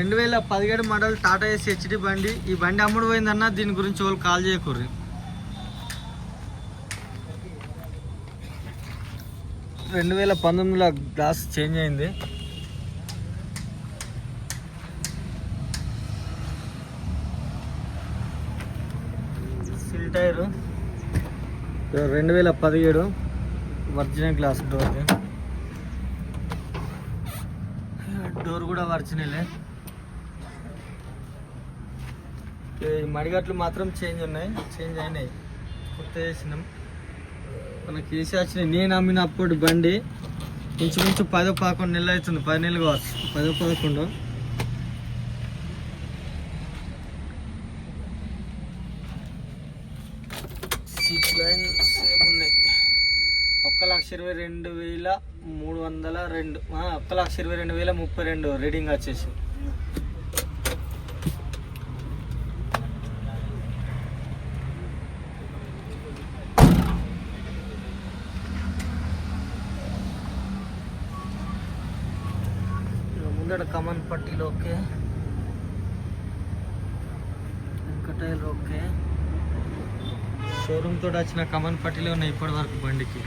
రెండు వేల పదిహేడు మోడల్ టాటా ఎస్ హెచ్డి బండి. ఈ బండి అమ్ముడు పోయిందన్న దీని గురించి వాళ్ళు కాల్ చేయకూర్రి. రెండు వేల పంతొమ్మిదిలో గ్లాస్ చేంజ్ అయింది. సిల్ టైరు. రెండు వేల పదిహేడు ఒరిజినల్ గ్లాస్ డోర్. డోర్ కూడా ఒరిజినలే ఈ మడిగట్లు మాత్రం చేంజ్ ఉన్నాయి. చేంజ్ అయినాయి. కొత్త చేసినాం. మనకి వేసి వచ్చినాయి నేను అమ్మినప్పుడు బండి ఇంచుమించు పదో పదకొండు నెలలు అవుతుంది. పది నెలలు కావచ్చు. పదో పదకొండు. సీట్ లైన్ సేమ్ ఉన్నాయి. ఒక్క లక్ష ఇరవై రెండు వేల మూడు వందల రెండు. ఒక్క లక్ష ఇరవై రెండు వేల ముప్పై రెండు రీడింగ్ వచ్చేసి. ఇక్కడ కమన్ పట్టీలు ఓకే. వెంకటైల్ ఓకే. షోరూమ్ తోటి వచ్చిన కమన్ పట్టీలే ఉన్నాయి ఇప్పటి వరకు బండికి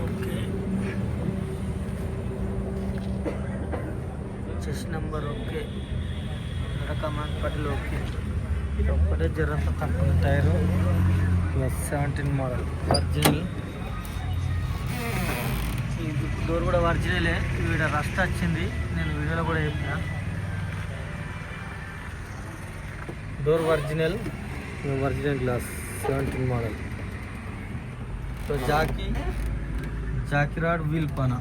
ఓకే చెస్ నెంబర్ ఓకే. కమాండ్ పట్టిల్ ఓకే. ఒక్కటే జరంత తక్కువ tyre. Plus seventeen model. Original ఇది డోర్ కూడా ఒరిజినలే వీడ రస్ట్ వచ్చింది. నేను వీడియోలో కూడా చెప్పిన. Door original original glass seventeen model. So jack jack rod wheel పన.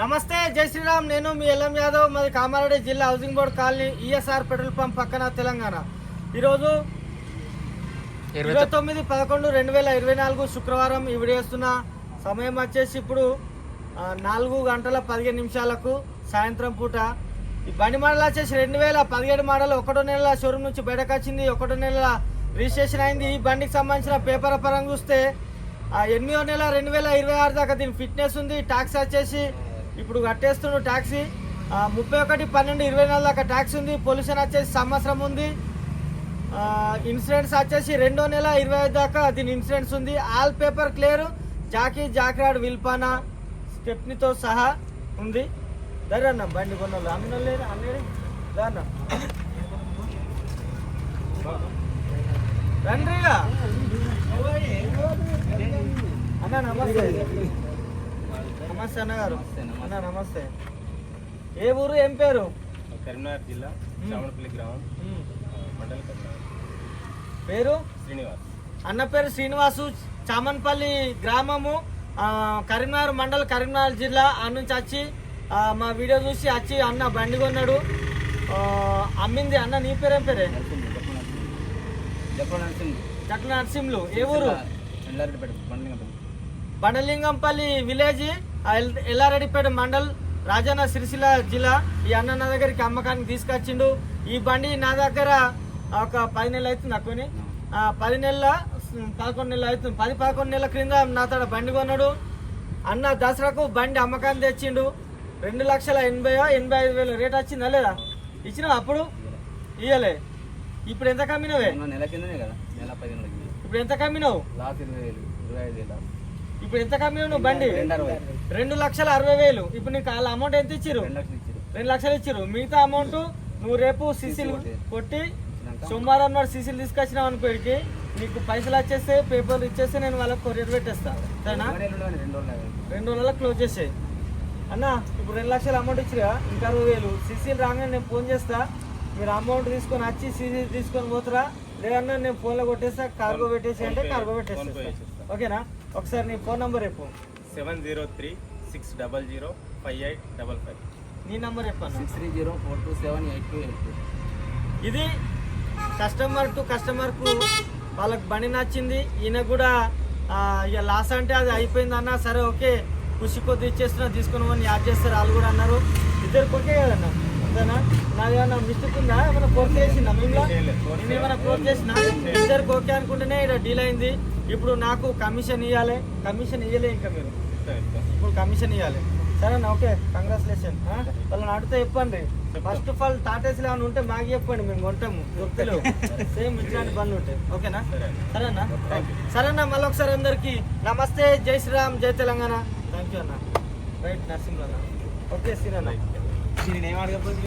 నమస్తే జై శ్రీరామ్. నేను మీ ఎల్ఎం యాదవ్ మాది కామారెడ్డి జిల్లా housing board colony ESR petrol pump పక్కన తెలంగాణ. ఈరోజు ఇరవై తొమ్మిది పదకొండు రెండు వేల ఇరవై నాలుగు శుక్రవారం ఈ వీడియో చేస్తున్న సమయం వచ్చేసి ఇప్పుడు నాలుగు గంటల పదిహేను నిమిషాలకు సాయంత్రం పూట. ఈ బండి మోడల్ వచ్చేసి రెండు వేల పదిహేడు మోడల్. ఒకటో నెల షోరూమ్ నుంచి బయటకు వచ్చింది. ఒకటో నెల రిజిస్ట్రేషన్ అయింది. ఈ బండికి సంబంధించిన పేపర్ పరంగా చూస్తే ఎనిమిదో నెల రెండు వేల ఇరవై ఆరు దాకా దీని ఫిట్నెస్ ఉంది. ట్యాక్స్ వచ్చేసి ఇప్పుడు కట్టేస్తుండు ట్యాక్సీ ముప్పై ఒకటి పన్నెండు ఇరవై నాలుగు దాకా ట్యాక్స్ ఉంది. పొల్యూషన్ వచ్చేసి సంవత్సరం ఉంది. ఇన్సూరెన్స్ వచ్చేసి రెండో నెల ఇరవై ఐదు దాకా దీని ఇన్సూరెన్స్ ఉంది. All paper clear jack jack rod విల్పానా స్టెప్నీతో సహా ఉంది. దరే అన్న బండి కొన్నాళ్ళు అమ్మిన లేదు అమ్మేది దాన్న రండిగా అన్న నమస్తే. నమస్తే అన్నగారు అన్న నమస్తే. ఏ ఊరు ఏం పేరు? కరీంనగర్ జిల్లా చామడపల్లి గ్రామం. మండల పేరు? శ్రీనివాస్. అన్న పేరు శ్రీనివాసు చామన్పల్లి గ్రామము. కరీంనగర్ మండల్ కరీంనగర్ జిల్లా. ఆ నుంచి వచ్చి మా వీడియో చూసి వచ్చి అన్న బండి కొన్నాడు. అమ్మింది అన్న నీ పేరేం పేరే? చట్ల నరసింహులు ఏ ఊరు? బండలింగంపల్లి. విలేజ్ ఎల్లారెడ్డిపేట మండల్ రాజన్న సిరిసిల్ల జిల్లా. ఈ అన్న నా దగ్గరికి అమ్మకానికి తీసుకొచ్చిండు. ఈ బండి నా దగ్గర ఒక పది నెలలు అవుతుంది అక్కుని. ఆ, పది నెలల పదకొండు నెలలు అవుతుంది. పది పదకొండు నెలల క్రింద నా తడ బండి కొన్నాడు. అన్న దసరాకు బండి అమ్మకాన్ని తెచ్చిండు. రెండు లక్షల ఎనభై ఎనభై ఐదు వేలు రేట్ వచ్చిందా లేదా? ఇచ్చినావు అప్పుడు? ఇయ్యలే. ఇప్పుడు ఎంత కమ్మినవే? నెల కిందనే కదా నెల పదిహేను ఇప్పుడు ఎంత కమ్మినావు? లాస్ట్ ఇరవై వేలు ఇరవై ఐదు వేల ఇప్పుడు ఎంత కమ్మి నువ్వు బండి? రెండు లక్షల అరవై వేలు. ఇప్పుడు నీకు వాళ్ళ అమౌంట్ ఎంత ఇచ్చిర్రు? రెండు లక్షలు ఇచ్చారు రెండు లక్షలు ఇచ్చిర్రు. మిగతా అమౌంట్ నువ్వు రేపు సీసీలు కొట్టి. సోమవారం నాడు సీసీలు తీసుకొచ్చినావు అనుకోడికి నీకు పైసలు వచ్చేస్తే పేపర్లు ఇచ్చేస్తే నేను వాళ్ళకి కొరియర్ పెట్టేస్తా. సరేనా? రెండు రోజులు రోజుల్లో క్లోజ్ చేసేయి. అన్న ఇప్పుడు రెండు లక్షల అమౌంట్ ఇచ్చిరా ఇంకా అరవై వేలు. సీసీలు రాగానే నేను ఫోన్ చేస్తా. మీరు అమౌంట్ తీసుకొని వచ్చి సీసీ తీసుకొని పోతురా? లేదన్నా నేను ఫోన్లో కొట్టేస్తా కార్గో పెట్టేసి అంటే కార్గో ఫోన్ పే పెట్టేస్తా చేసేస్తా. ఓకేనా? ఒకసారి నీ ఫోన్ నంబర్ చెప్పు. Seven zero three six double zero five eight double five. నీ నంబర్ చెప్పన్నా? Six three zero four two seven eight two eight two. ఇది కస్టమర్ టు కస్టమర్కు వాళ్ళకి బండి నచ్చింది. ఈయన కూడా ఆ, ఇక లాస్ అంటే అది అయిపోయింది అన్న సరే ఓకే. ఖుషి కొద్ది ఇచ్చేస్తున్నా తీసుకుని యాడ్ చేస్తారు. వాళ్ళు కూడా అన్నారు. ఇద్దరు కొట్టే కదన్న? అంతేనా నాది ఏమన్నా మిస్టేక్ ఉందా? ఏమైనా కోర్స్ చేసిందా మేము నేను ఏమైనా కోర్స్ చేసిన? ఇద్దరు ఓకే అనుకుంటేనే ఇక్కడ డీల్ అయింది. ఇప్పుడు నాకు కమిషన్ ఇవ్వాలి కమిషన్ ఇవ్వలే ఇంకా మీరు. ఇప్పుడు కమిషన్ ఇవ్వాలి సరేనా? ఓకే కంగ్రాచులేషన్ వాళ్ళని అడిగితే చెప్పండి. ఫస్ట్ ఆఫ్ ఆల్ టాటాస్లు ఏమైనా ఉంటే మాకు చెప్పండి మేము కొంటాము. దొరుకుతలేవు సేమ్ ఇట్లాంటి బండ్లు ఉంటాయి. ఓకేనా? సరే. సరేనా? సరేనా? మళ్ళీ ఒకసారి అందరికి నమస్తే. జై శ్రీరామ్. జై తెలంగాణ. థ్యాంక్ యూ అన్న. రైట్ నరసింహ అన్న. ఓకే శ్రీరామ్ నేను ఏం అడగకపోతే